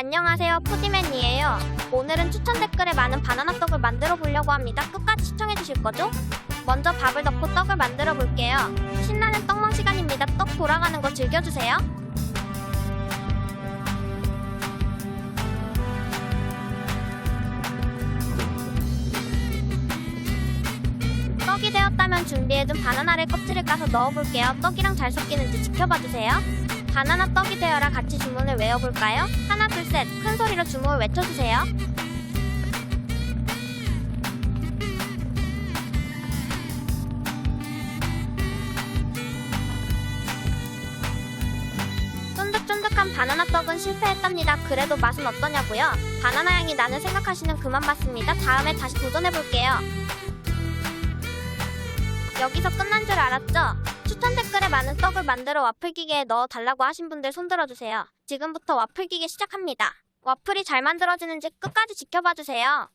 안녕하세요 푸디맨이에요. 오늘은 추천 댓글에 많은 바나나 떡을 만들어 보려고 합니다. 끝까지 시청해 주실 거죠? 먼저 밥을 넣고 떡을 만들어 볼게요. 신나는 떡먹 시간입니다. 떡 돌아가는 거 즐겨주세요. 떡이 되었다면 준비해둔 바나나를 껍질을 까서 넣어볼게요. 떡이랑 잘 섞이는지 지켜봐주세요 바나나 떡이 되어라 같이 주문을 외워볼까요? 하나 둘 셋 큰 소리로 주문을 외쳐주세요. 쫀득쫀득한 바나나 떡은 실패했답니다. 그래도 맛은 어떠냐고요? 바나나 향이 나는 생각하시는 그만 맞습니다. 다음에 다시 도전해볼게요. 여기서 끝난 줄 알았죠? 추천 댓글에 많은 떡을 만들어 와플 기계에 넣어 달라고 하신 분들 손들어 주세요. 지금부터 와플 기계 시작합니다. 와플이 잘 만들어지는지 끝까지 지켜봐 주세요.